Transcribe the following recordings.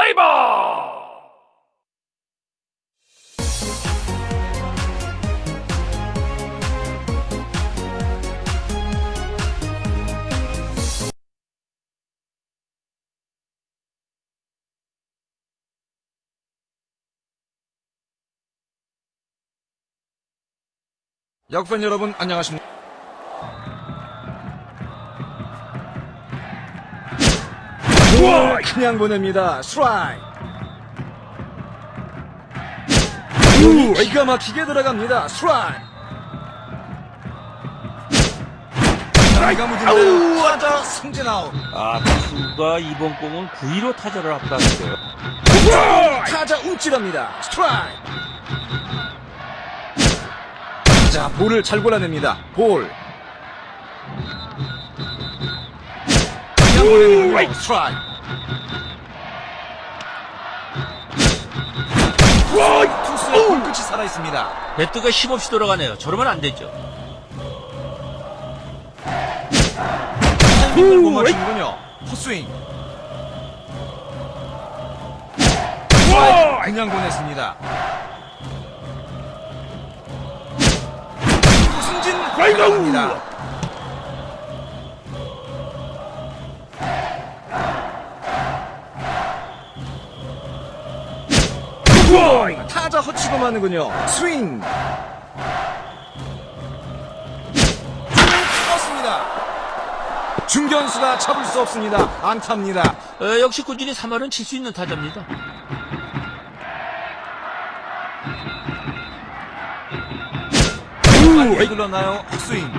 플레이볼! 야구팬 여러분 안녕하십니까? 그냥 보냅니다. 스트라이크. 우, 기가 막히게 들어갑니다. 스트라이크. 나이가 무진데요. 타자 승진 아웃. 아, 투수가 이번 공은 9위로 타자를 합다는데요. 타자 움찔합니다. 스트라이크. 자, 볼을 잘 골라냅니다. 볼. 그냥. 스트라이크. 투수의 볼끝이 살아 있습니다. 배트가 힘없이 돌아가네요. 저러면 안 되죠. 타이밍을 못 맞추는군요. 헛스윙. 스트라이크 그냥 보냈습니다. 승진 들어갑니다. 마는군요. 스윙. 떴습니다. 중견수가 잡을 수 없습니다. 안타입니다. 어, 역시 꾸준히 3할은 칠 수 있는 타자입니다. 빨리 눌러나요? 스윙.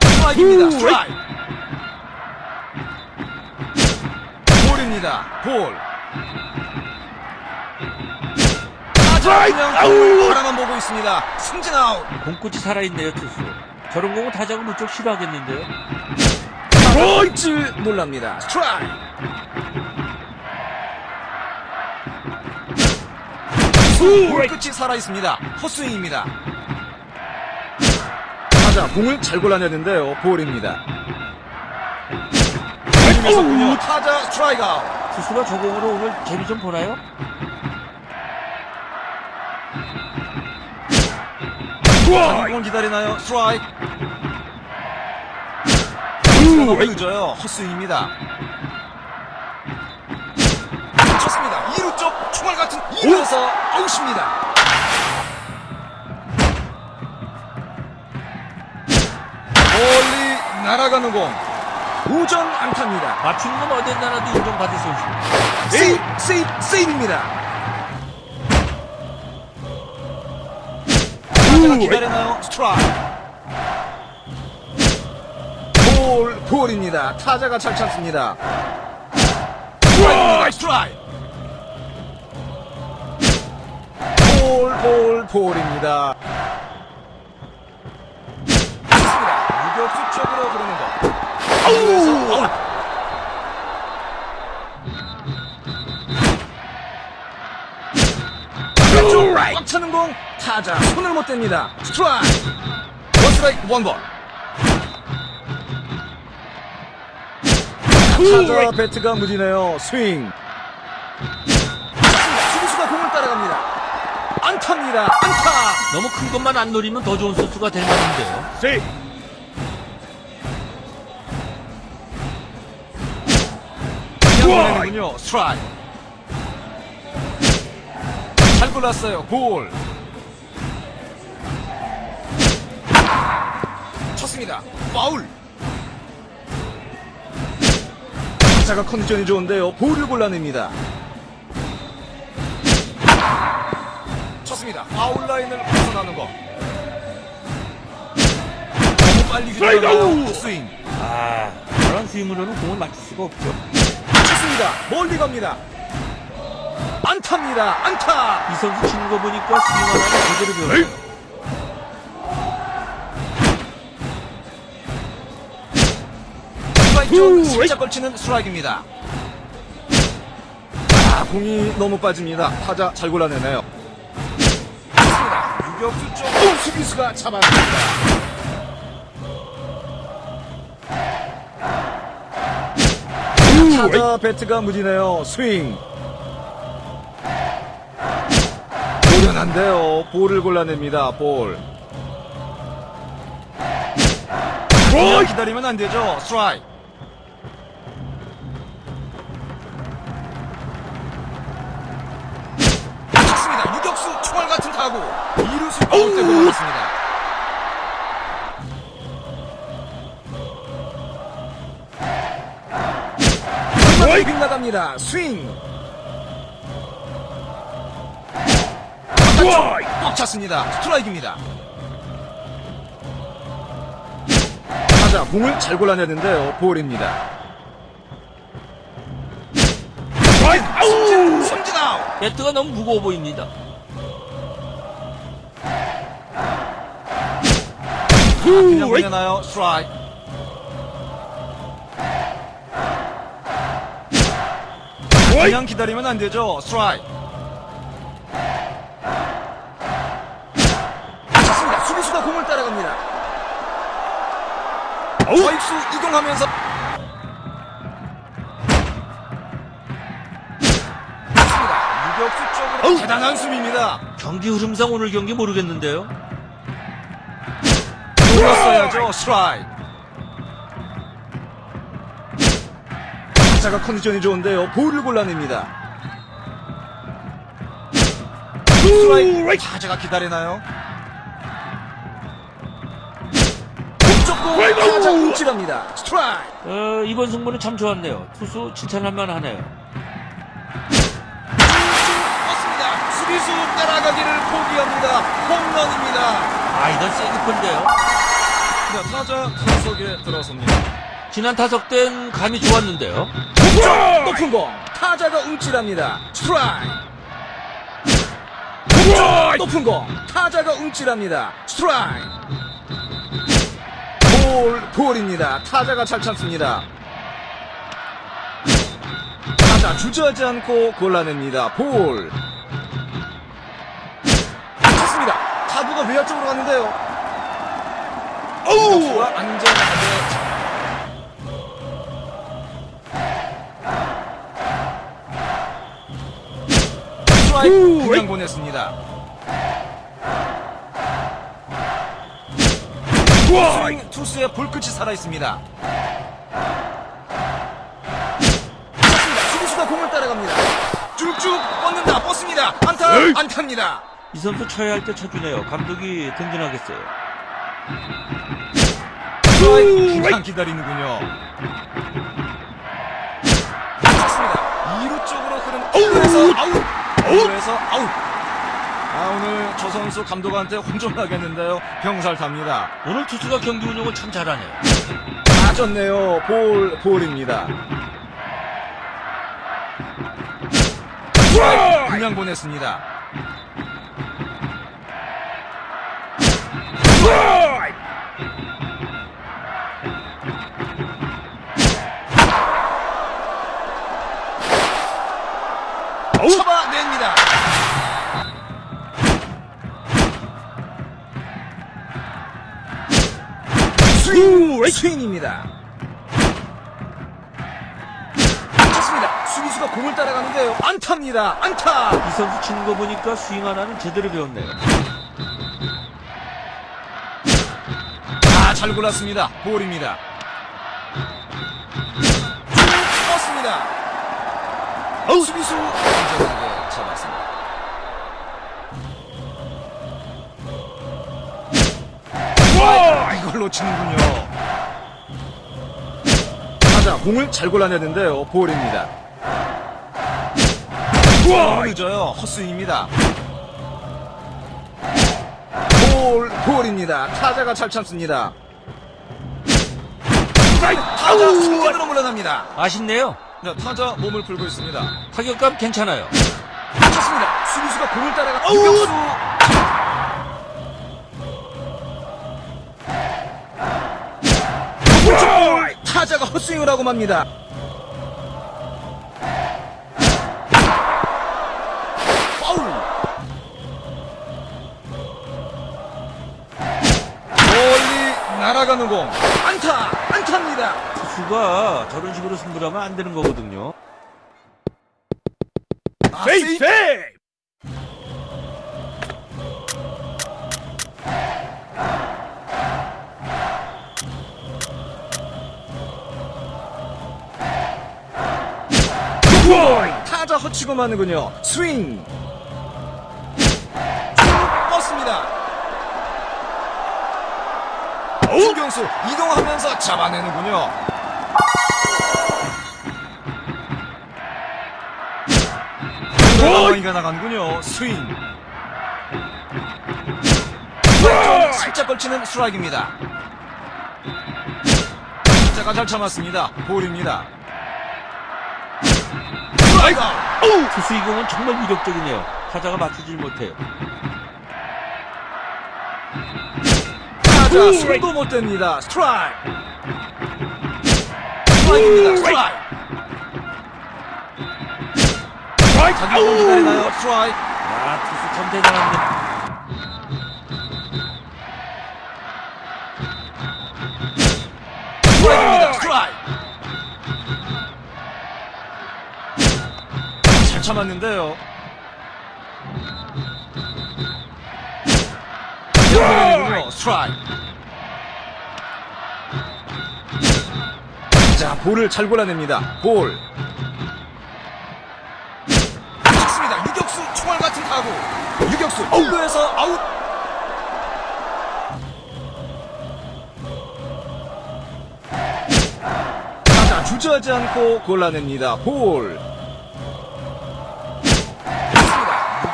스트라이크입니다. 스트라이크. 볼입니다. 볼. 바라만 보고 있습니다. 승진 아웃. 공끝이 살아있네요, 투수. 저런 공은 타자가 무척 싫어하겠는데요. 볼줄 놀랍니다. 스트라이크. 볼 끝이 살아 있습니다. 헛스윙입니다. 타자 공을 잘 골라내는데요. 볼입니다. 타자 스트라이크 아웃. 투수가 저 공으로 오늘 재미 좀 보나요? 공을 기다리나요? 스트라이크. 너무 늦어요. 헛스윙입니다. 쳤습니다. 2루 쪽 총알 같은 2루에서 아웃입니다. 멀리 날아가는 공. 우전 안타입니다. 맞추는 건 어딘 나라도 인정받을 선수입니다. 세이브, 세이브, 세이브입니다. 타자가 기다리나요? 스트라이크. 볼, 볼입니다. 타자가 잘. 스트라이크입니다. 스트라이크. 볼, 볼, 볼입니다. 왼쪽 꽉 차는 공 타자 손을 못 댑니다. 스트라이크. 원 스트라이크 원볼. 타자 배트가 무디네요. 스윙. 수비수가 공을 따라갑니다. 안타입니다. 안타. 너무 큰 것만 안 노리면 더 좋은 선수가 될 만한데요. 세이! 보내는군요. 스트라이크 잘 골랐어요. 볼 쳤습니다. 파울. 타자가 컨디션이 좋은데요. 볼을 골라냅니다. 쳤습니다. 파울 라인을 벗어나는 거. 너무 빨리 휘둘러나요 스윙. 아, 저런 스윙으로는 공을 맞출 수가 없죠. 쳤습니다. 멀리 갑니다 안타입니다 안타 이 선수 치는 거 보니까 스윙 하나는 제대로 배웠어요. 스트라이크 쪽 살짝 걸치는 스트라이크입니다. 아, 공이 너무 빠집니다. 타자 잘 골라내네요. 좋습니다. 유격수 쪽 오, 수비수가 잡아냅니다. 타자 배트가 무지네요. 스윙. 노련한데요. 볼을 골라냅니다. 볼. 그냥 기다리면 안 되죠. 스트라이크. 좋습니다. 유격수 총알 같은 타구. 이루수 가운데 보았습니다. 한번 빗나갑니다. 스윙. 꽉 찼습니다. 스트라이크입니다. 타자 공을 잘 골라내는데요. 볼입니다. 삼진, 삼진 아웃. 배트가 너무 무거워 보입니다. 그냥 보내나요? 스트라이크. 그냥 기다리면 안 되죠. 스트라이크. 좌익수 이동하면서 좋습니다. 유격수 쪽으로 대단한 수비입니다. 경기 흐름상 오늘 경기 모르겠는데요. 돌았어야죠. 스트라이크. 타자가 컨디션이 좋은데요. 볼을 골라냅니다. 스트라이크. 타자가 기다리나요? 공쪽공 타자 움찔합니다. 스트라이크. 어, 이번 승부는 참 좋았네요. 투수 칭찬할 만 하네요. 맞습니다. 수비수 따라가기를 포기합니다. 홈런입니다. 아, 이건 세기폰데요. 네, 타자 타석에 들어섭니다. 지난 타석 땐 감이 좋았는데요. 공쪽 높은 공 타자가 움찔합니다. 스트라이크. 높은 공 타자가 움찔합니다. 스트라이크. 볼 볼입니다. 타자가 잘 참습니다. 타자 주저하지 않고 골라냅니다. 볼. 좋습니다. 타구가 외야 쪽으로 갔는데요. 어우! 안전하게 스트라이크 그냥 보냈습니다. 스윙 투수의 볼끝이 살아있습니다. 좋습니다. 수비수가 공을 따라갑니다. 쭉쭉 뻗는다. 뻗습니다. 안타 안타입니다. 이 선수 쳐야 할 때 쳐주네요. 감독이 든든하겠어요. 스트라이크 그냥 기다리는군요. 좋습니다. 2루 쪽으로 흐르는 1루에서 아웃! 1루에서 아웃! 아 오늘 저 선수 감독한테 혼쭐나겠는데요. 병살 탑니다. 오늘 투수가 경기 운영을 참 잘하네요. 맞았네요. 볼, 볼입니다. 그냥 보냈습니다. 쳐봐냅니다. 스윙! 스윙입니다. 좋습니다. 수비수가 공을 따라가는데요. 안타입니다. 안타! 이 선수 치는 거 보니까 스윙 하나는 제대로 배웠네요. 아, 잘 골랐습니다. 볼입니다. 쭉 뻗습니다. 어, 수비수 안전하게 와, 이걸 놓치는군요. 타자 공을 잘 골라내는데요. 볼입니다. 너무 늦어요. 헛스윙입니다. 볼, 볼입니다. 타자가 잘 참습니다. 타자 승진으로 물러납니다. 아쉽네요. 네, 타자 몸을 풀고 있습니다. 타격감 괜찮아요. 좋습니다. 수비수가 공을 따라가 유격수. 하고 맙니다. 파울. 멀리 날아가는 공 안타 안타입니다. 투수가 저런 식으로 승부를 하면 안 되는 거거든요. 아, 세이프! 허치고 마는군요. 스윙. 쭉 뻗습니다. 중경수 이동하면서 잡아내는군요. 라이가 나가는군요. 스윙. 살짝 걸치는 스트라이크입니다. 자가 잘 참았습니다. 볼입니다. 스트라이크! 투수 이 공은 정말 위력적이네요. 타자가 맞추질 못해요. 타자 손도 못 댑니다. 스트라이크. 스트라이크입니다. 스트라이크. 자기 공 기다리나요? 스트라이크. 야, 투수 참 대단한데. 참았는데요. 스트라이크. 자, 볼을 잘 골라냅니다. 볼. 좋습니다. 유격수 총알 같은 타구. 유격수 1루에서 아웃. 주저하지 않고 골라냅니다. 볼.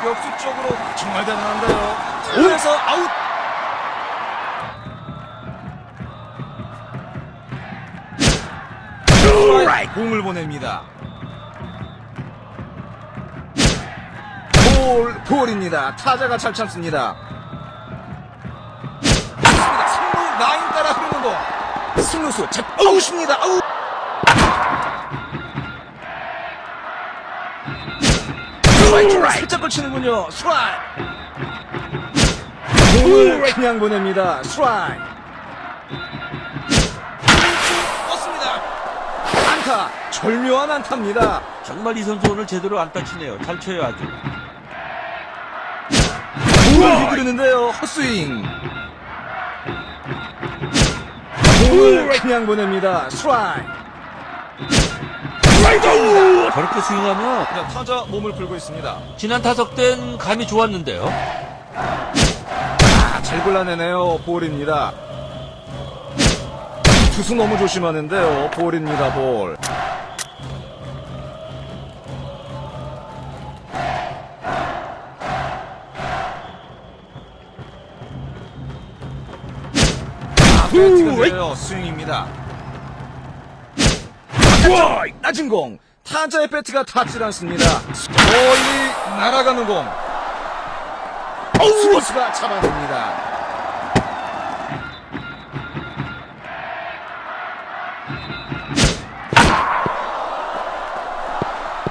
유격수 쪽으로 정말 대단한데요. 1루에서 아웃. 스트라이크 공을 보냅니다. 볼, 볼입니다. 타자가 잘 참습니다. 좋습니다. 승루 라인 따라 흐르는 거. 승루수 제 아웃입니다. 아웃. 스트라이크 살짝 걸치는군요. 스트라이크. 공을 그냥 보냅니다. 스트라이크. 떴습니다. 안타. 절묘한 안타입니다. 정말 이 선수 오늘 제대로 안 다치네요. 잘 쳐요 아주. 공을 휘두르는데요. 헛스윙. 공을 그냥 보냅니다. 스트라이크. 저렇게 스윙하면 그냥 타자 몸을 풀고 있습니다. 지난 타석 땐 감이 좋았는데요. 아, 잘 골라내네요. 볼입니다. 투수 너무 조심하는데요. 볼입니다. 볼. 아, 배트가 돼요. 스윙입니다. 바깥쪽 낮은 공. 타자의 배트가 닿질 않습니다. 멀리 날아가는 공. 수비수가 잡아냅니다.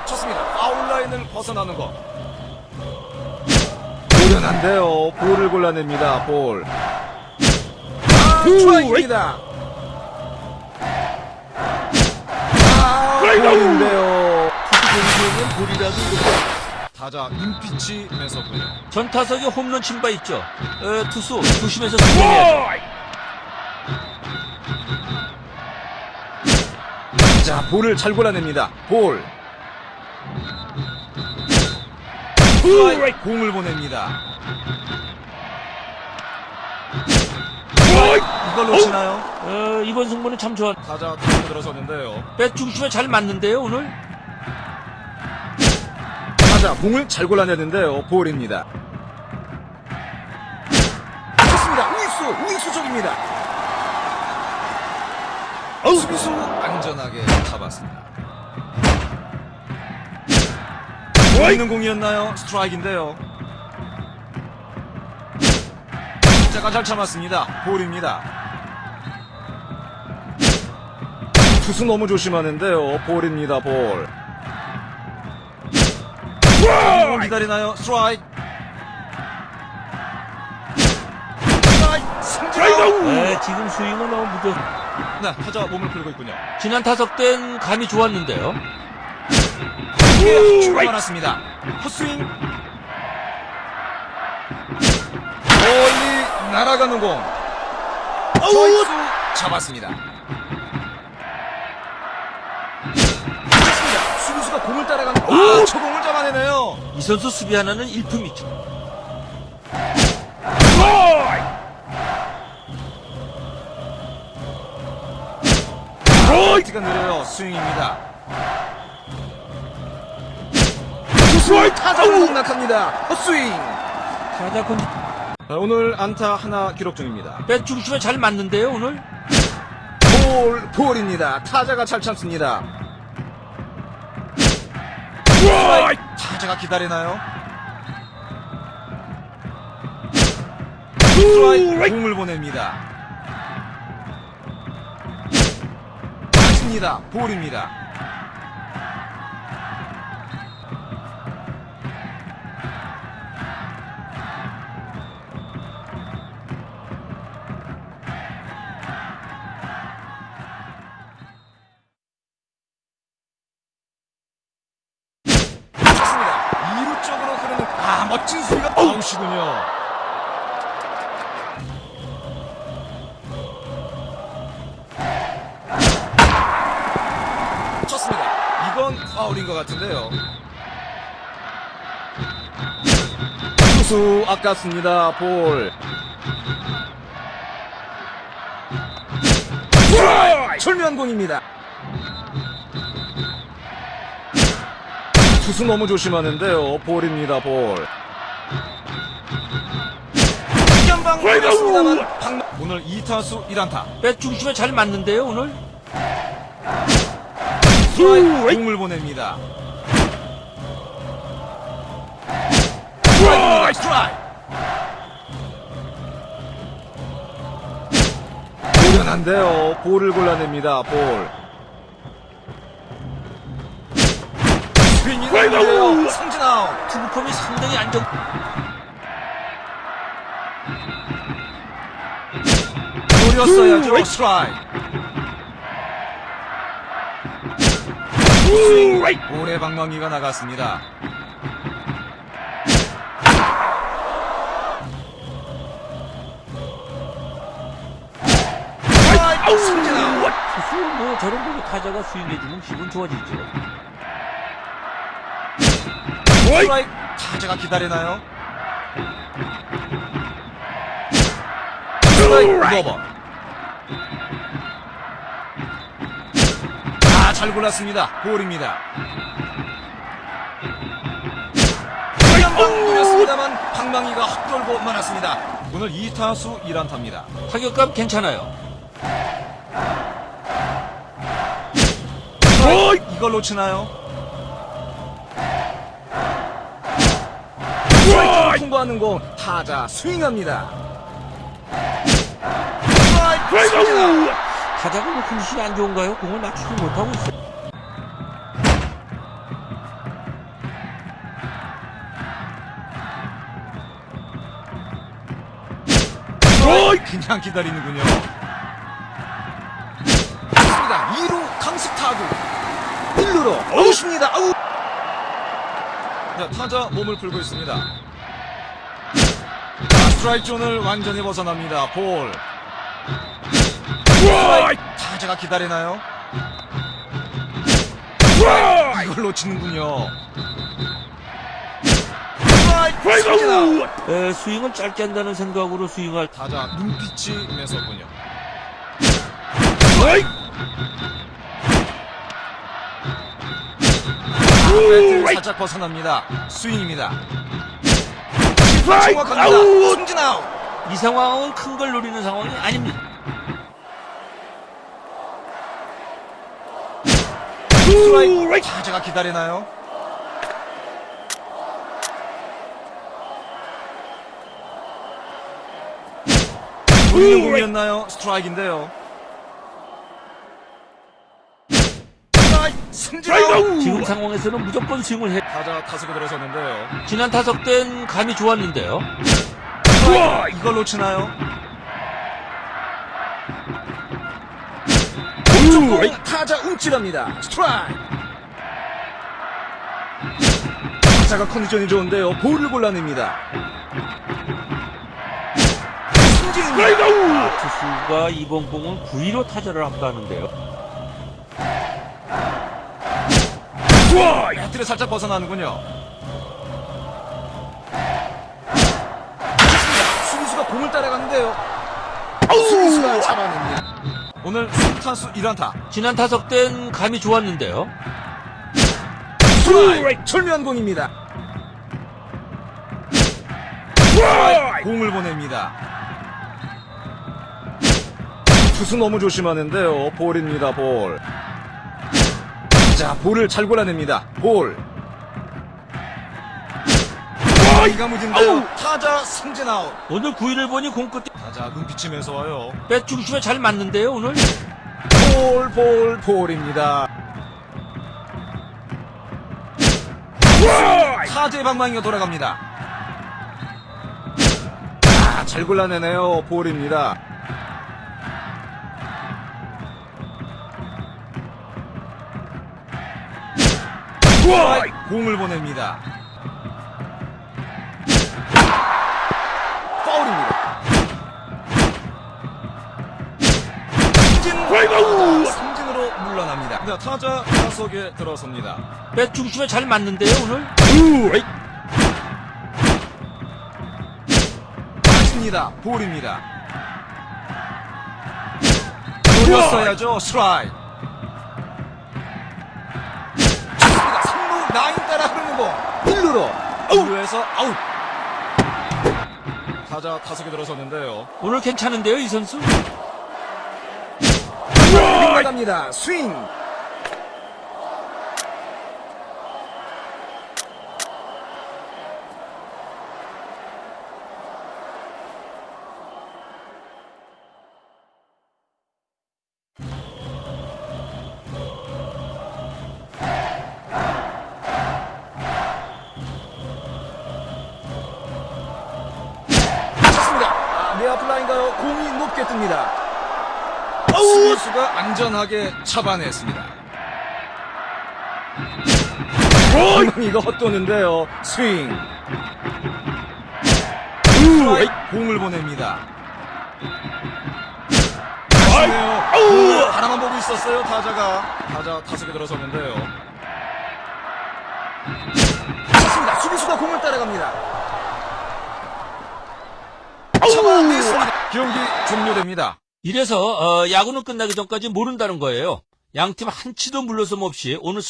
좋습니다. 아웃라인을 벗어나는 것. 노련한데요. 볼을 골라냅니다. 볼. 아, 트라이입니다. 아, 공수는 볼이라도 이렇게 타자 눈빛이 매서군요. 전 타석에 홈런 친 바 있죠. 에, 투수 조심해서 승부해야죠. 자, 볼을 잘 골라냅니다. 볼. 공을 보냅니다. 이걸 놓치나요? 어, 이번 승부는 참 좋아. 타자 타고 들어서는데요. 배 중심에 잘 맞는데요 오늘. 타자 공을 잘 골라내는데요. 볼입니다. 좋습니다. 우익수, 우익수 쪽입니다. 수비수 안전하게 잡았습니다. 보이는 공이었나요? 스트라이크인데요. 자가 잘 참았습니다. 볼입니다. 투수 너무 조심하는데요. 볼입니다. 볼. 공 기다리나요? 스트라이크. 스트라이크. 승진. 에, 지금 스윙은 너무 무조. 네, 타자 몸을 풀고 있군요. 지난 타석 땐 감이 좋았는데요. 주고 말았습니다. 헛스윙. 멀리 날아가는 공. 좌익수 잡았습니다. 좋습니다. 수비수가 공을 따라가는 아, 저 공을 잡아내네요. 이 선수 수비 하나는 일품이죠. 라이트가 느려요. 스윙입니다. 투수의 타자로 공략합니다. 헛스윙. 타자 건 자, 오늘 안타 하나 기록 중입니다. 배 중심에 잘 맞는데요, 오늘. 볼, 볼입니다. 타자가 잘 참습니다. 타자가 기다리나요? 스트라이크 공을 보냅니다. 맞습니다. 볼입니다. 투수 아깝습니다. 볼. 철면공입니다. 투수 너무 조심하는데요. 볼입니다, 볼. 연방 걸렸습니다만 방... 오늘 2타수 1안타. 배 중심에 잘 맞는데요, 오늘. 공을 보냅니다. 스트라이크입니다. 스트라이크. 노련한데요. 볼을 골라냅니다. 볼. 스윙이 나는데요. 삼진 아웃. 투구 폼이 상당히 안정. 노렸어야죠. 스트라이크. 스윙. 볼의 방망이가 나갔습니다. 뭐 저런 거로 타자가 스윙해주면 기분 좋아지죠. 스트라이크. 타자가 기다리나요? 스트라이크. 노버 아잘 골랐습니다. 볼입니다. 한방 노렸습니다만 방망이가 헛돌고 말았습니다. 오늘 2타수 1안타입니다. 타격감 괜찮아요. 이걸 놓치나요? 스트라이크를 통과하는 공 타자 스윙합니다 스트라이크. 타자가 뭐 컨디션이 안 좋은가요? 공을 맞추지 못하고 있어요. 그냥 기다리는군요. 좋습니다. 2루 강습 타구. 1루로 아웃입니다. 아웃. 자, 타자 몸을 풀고 있습니다. 자, 스트라이크 존을 완전히 벗어납니다. 볼. 스트라이크. 타자가 기다리나요? 이걸 놓치는군요. 스트라이크. 에, 스윙을 짧게 한다는 생각으로 스윙할 타자 눈빛이 매섭군요. 배트 살짝 벗어납니다. 스윙입니다. 정확합니다. 승진 아웃. 이 상황은 큰 걸 노리는 상황이 아닙니다. 스트라이크. 타자가 기다리나요? 보이는 공이었나요? 스트라이크인데요. 스트라이크. 승진 아웃. 지금 상황에서는 무조건 스윙을 해. 타자 타석에 들어섰는데요. 지난 타석 땐 감이 좋았는데요. 스트라이크. 이걸 놓치나요? 공 타자 움찔합니다. 스트라이크. 타자가 컨디션이 좋은데요. 볼을 골라냅니다. 승진입니다. 아, 투수가 이번 공은 9위로 타자를 합도하는데요. 배트를 살짝 벗어나는군요. 수비수가 공을 따라가는데요. 수비수가 잡아냅니다. 오늘 3타수 1안타. 지난 타석 땐 감이 좋았는데요. 스트라이크 철면 공입니다. 스트라이크 공을 보냅니다. 투수 너무 조심하는데요. 볼입니다. 볼. 자, 볼을 잘 골라냅니다. 볼. 아, 이가 무진데요. 타자 승진 아웃. 오늘 9위를 보니 공 끝에 타자 눈빛치면서 와요. 배 중심에 잘 맞는데요, 오늘. 볼, 볼, 볼입니다. 타자의 방망이가 돌아갑니다. 아, 잘 골라내네요. 볼입니다. 스트라이크, 공을 보냅니다. 파울입니다. 삼진, 삼진으로 물러납니다. 자, 타자 타석에 들어섭니다. 배 중심에 잘 맞는데요, 오늘. 맞습니다. 볼입니다. 노렸어야죠. 스트라이크. 라인 따라 흐르는 공. 1루로. 1루에서 아웃. 타자 타석에 들어섰는데요. 오늘 괜찮은데요, 이 선수? 나갑니다. 스윙. 아, 내야 플라인가요? 공이 높게 뜹니다. 수수가 안전하게 잡아냈습니다. 이거 헛도는데요. 스윙. 스트라이크, 공을 보냅니다. 아쉽네요. 공을 바라만 보고 있었어요. 타자가 타자 타석에 들어섰는데요. 좋습니다. 수비수가 공을 따라갑니다. 잡아냈습니다. 경기 종료됩니다. 이래서 어, 야구는 끝나기 전까지 모른다는 거예요. 양팀 한 치도 물러섬 없이 오늘